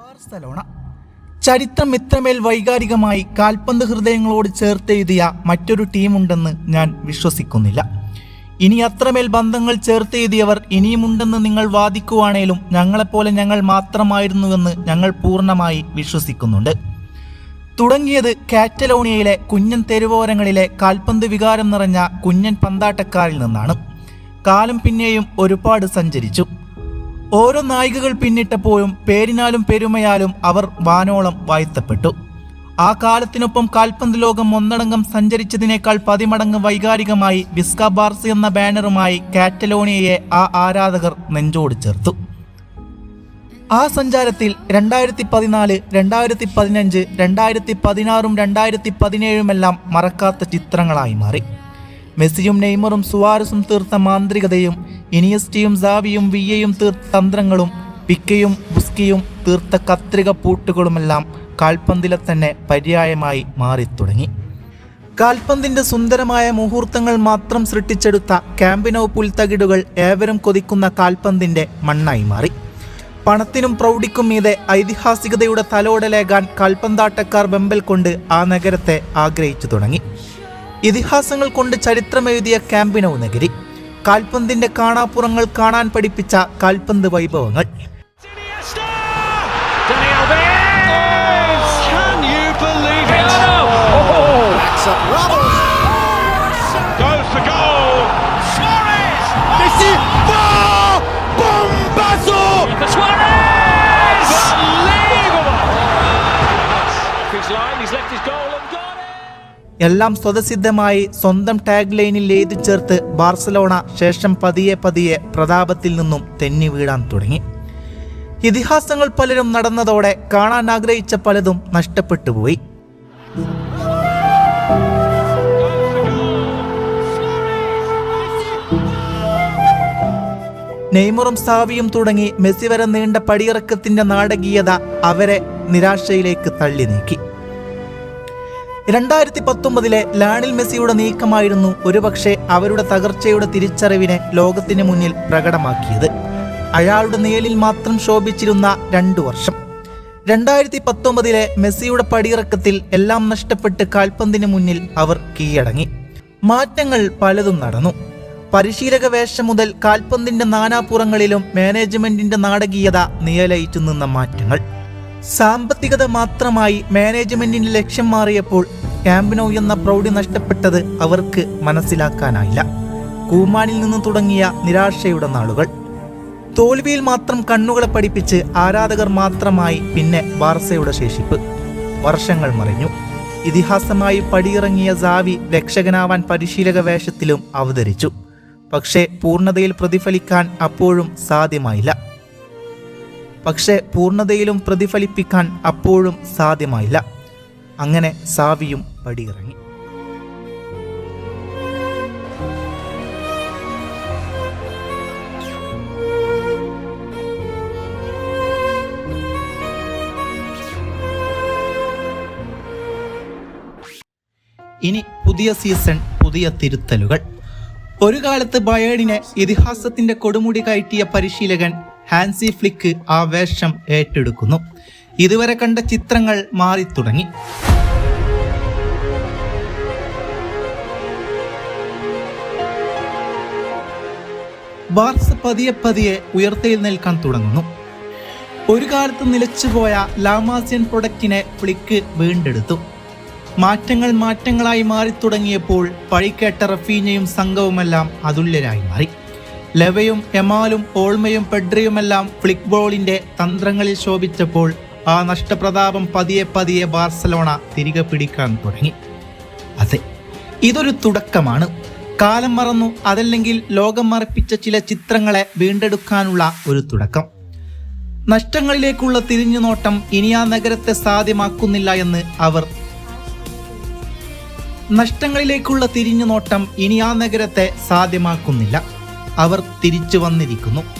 Barcelona. ചരിത്രം ഇത്രമേൽ വൈകാരികമായി കാൽപന്ത് ഹൃദയങ്ങളോട് ചേർത്തെഴുതിയ മറ്റൊരു ടീമുണ്ടെന്ന് ഞാൻ വിശ്വസിക്കുന്നില്ല. ഇനി അത്രമേൽ ബന്ധങ്ങൾ ചേർത്തെഴുതിയവർ ഇനിയുമുണ്ടെന്ന് നിങ്ങൾ വാദിക്കുവാണേലും ഞങ്ങളെപ്പോലെ ഞങ്ങൾ മാത്രമായിരുന്നുവെന്ന് ഞങ്ങൾ പൂർണമായി വിശ്വസിക്കുന്നുണ്ട്. തുടങ്ങിയത് കാറ്റലോണിയയിലെ കുഞ്ഞൻ തെരുവോരങ്ങളിലെ കാൽപന്ത് വികാരം നിറഞ്ഞ കുഞ്ഞൻ പന്താട്ടക്കാരിൽ നിന്നാണ്. കാലം പിന്നെയും ഒരുപാട് സഞ്ചരിച്ചു. ഓരോ നായികകൾ പിന്നിട്ടപ്പോഴും പേരിനാലും പെരുമയാലും അവർ വാനോളം വാഴ്ത്തപ്പെട്ടു ആ കാലത്തിനൊപ്പം കാൽപന്ത് ലോകം ഒന്നടങ്കം സഞ്ചരിച്ചതിനേക്കാൾ പതിമടങ്ങ് വൈകാരികമായി വിസ്ക ബാർസ് എന്ന ബാനറുമായി കാറ്റലോണിയയെ ആ ആരാധകർ നെഞ്ചോട് ചേർത്തു. ആ സഞ്ചാരത്തിൽ രണ്ടായിരത്തി പതിനാല് രണ്ടായിരത്തി പതിനഞ്ച് രണ്ടായിരത്തി പതിനാറും രണ്ടായിരത്തി പതിനേഴുമെല്ലാം മറക്കാത്ത ചിത്രങ്ങളായി മാറി. മെസ്സിയും നെയ്മറും സുവാരസും തീർത്ത മാന്ത്രികതയും ഇനിയസ്റ്റിയും സാവിയും വിയയും തീർത്ത തന്ത്രങ്ങളും പിക്കയും ബുസ്കിയും തീർത്ത കത്രിക പൂട്ടുകളുമെല്ലാം കാൽപന്തിലെ തന്നെ പര്യായമായി മാറി തുടങ്ങി കാൽപന്തിന്റെ സുന്ദരമായ മുഹൂർത്തങ്ങൾ മാത്രം സൃഷ്ടിച്ചെടുത്ത ക്യാമ്പിനോ പുൽത്തകിടുകൾ ഏവരും കൊതിക്കുന്ന കാൽപന്തിന്റെ മണ്ണായി മാറി. പണത്തിനും പ്രൗഢിക്കും മീതെ ഐതിഹാസികതയുടെ തലോടലേകാൻ കാൽപന്താട്ടക്കാർ വെമ്പൽ കൊണ്ട് ആ നഗരത്തെ ആഗ്രഹിച്ചു തുടങ്ങി. ഇതിഹാസങ്ങൾ കൊണ്ട് ചരിത്രമെഴുതിയ ക്യാമ്പിനോ നഗരി കാൽപന്തിന്റെ കാണാപ്പുറങ്ങൾ കാണാൻ പഠിപ്പിച്ച കാൽപന്ത് വൈഭവങ്ങൾ. എല്ലാം സ്വതസിദ്ധമായി സ്വന്തം ടാഗ് ലൈനിൽ എഴുതി ചേർത്ത് ബാർസലോണ ശേഷം പതിയെ പതിയെ പ്രതാപത്തിൽ നിന്നും തെന്നി വീഴാൻ തുടങ്ങി. ഇതിഹാസങ്ങൾ പലരും നടന്നതോടെ കാണാൻ ആഗ്രഹിച്ച പലതും നഷ്ടപ്പെട്ടു പോയി. നെയ്മറും സാവിയും തുടങ്ങി മെസ്സി വരെ നീണ്ട പടിയിറക്കത്തിന്റെ നാടകീയത അവരെ നിരാശയിലേക്ക് തള്ളി നീക്കി രണ്ടായിരത്തി പത്തൊമ്പതിലെ ലാണിൽ മെസ്സിയുടെ നീക്കമായിരുന്നു ഒരുപക്ഷെ അവരുടെ തകർച്ചയുടെ തിരിച്ചറിവിനെ ലോകത്തിന് മുന്നിൽ പ്രകടമാക്കിയത്. അയാളുടെ നേലിൽ മാത്രം ശോഭിച്ചിരുന്ന രണ്ടു വർഷം. രണ്ടായിരത്തി പത്തൊമ്പതിലെ മെസ്സിയുടെ പടിയിറക്കത്തിൽ എല്ലാം നഷ്ടപ്പെട്ട് കാൽപന്തിന് മുന്നിൽ അവർ കീഴടങ്ങി. മാറ്റങ്ങൾ പലതും നടന്നു. പരിശീലക വേഷം മുതൽ കാൽപന്തിന്റെ നാനാപുറങ്ങളിലും മാനേജ്മെന്റിന്റെ നാടകീയത നിയലയിച്ചു നിന്ന മാറ്റങ്ങൾ. സാമ്പത്തികത മാത്രമായി മാനേജ്മെന്റിന്റെ ലക്ഷ്യം മാറിയപ്പോൾ ക്യാമ്പിനോ എന്ന പ്രൗഢി നഷ്ടപ്പെട്ടത് അവർക്ക് മനസ്സിലാക്കാനായില്ല. കൂമാനിൽ നിന്ന് തുടങ്ങിയ നിരാശയുടെ നാളുകൾ. തോൽവിയിൽ മാത്രം കണ്ണുകളെ പഠിപ്പിച്ച് ആരാധകർ മാത്രമായി പിന്നെ ബാർസയുടെ ശേഷിപ്പ്. വർഷങ്ങൾ മറിഞ്ഞു. ഇതിഹാസമായി പടിയിറങ്ങിയ സാവി രക്ഷകനാവാൻ പരിശീലക വേഷത്തിലും അവതരിച്ചു. പക്ഷേ പൂർണതയിൽ പ്രതിഫലിക്കാൻ അപ്പോഴും സാധ്യമായില്ല. പക്ഷേ പൂർണതയിലും പ്രതിഫലിപ്പിക്കാൻ അപ്പോഴും സാധ്യമായില്ല. അങ്ങനെ സാവിയും പടിയിറങ്ങി. ഇനി പുതിയ സീസൺ പുതിയ തിരുത്തലുകൾ. ഒരു കാലത്ത് ബയേണിനെ ഇതിഹാസത്തിന്റെ കൊടുമുടി കയറ്റിയ പരിശീലകൻ ഹാൻസി ഫ്ലിക്ക് ആ വേഷം ഏറ്റെടുക്കുന്നു. ഇതുവരെ കണ്ട ചിത്രങ്ങൾ മാറി തുടങ്ങി ബാർസ് പതിയെ പതിയെ ഉയർത്തയിൽ നിൽക്കാൻ തുടങ്ങുന്നു. ഒരു കാലത്ത് നിലച്ചുപോയ ലാമാസിയൻ പ്രൊഡക്റ്റിനെ ഫ്ലിക്ക് വീണ്ടെടുത്തു. മാറ്റങ്ങൾ മാറ്റങ്ങളായി മാറി തുടങ്ങിയപ്പോൾ പഴിക്കേട്ട റഫീനയും സംഘവുമെല്ലാം അതുല്യരായി മാറി. ലെവയും എമാലും ഓൾമയും പെഡ്രിയുമെല്ലാം ഫ്ലിക്ബോളിന്റെ തന്ത്രങ്ങളിൽ ശോഭിച്ചപ്പോൾ ആ നഷ്ടപ്രതാപം പതിയെ പതിയെ ബാർസലോണ തിരികെ പിടിക്കാൻ തുടങ്ങി. അതെ ഇതൊരു തുടക്കമാണ്. കാലം മറന്നു അതല്ലെങ്കിൽ ലോകം മറപ്പിച്ച ചില ചിത്രങ്ങളെ വീണ്ടെടുക്കാനുള്ള ഒരു തുടക്കം. നഷ്ടങ്ങളിലേക്കുള്ള തിരിഞ്ഞുനോട്ടം ഇനി ആ നഗരത്തെ സാധ്യമാക്കുന്നില്ല എന്ന് അവർ നഷ്ടങ്ങളിലേക്കുള്ള തിരിഞ്ഞുനോട്ടം ഇനി ആ നഗരത്തെ സാധ്യമാക്കുന്നില്ല. അവർ തിരിച്ചു വന്നിരിക്കുന്നു.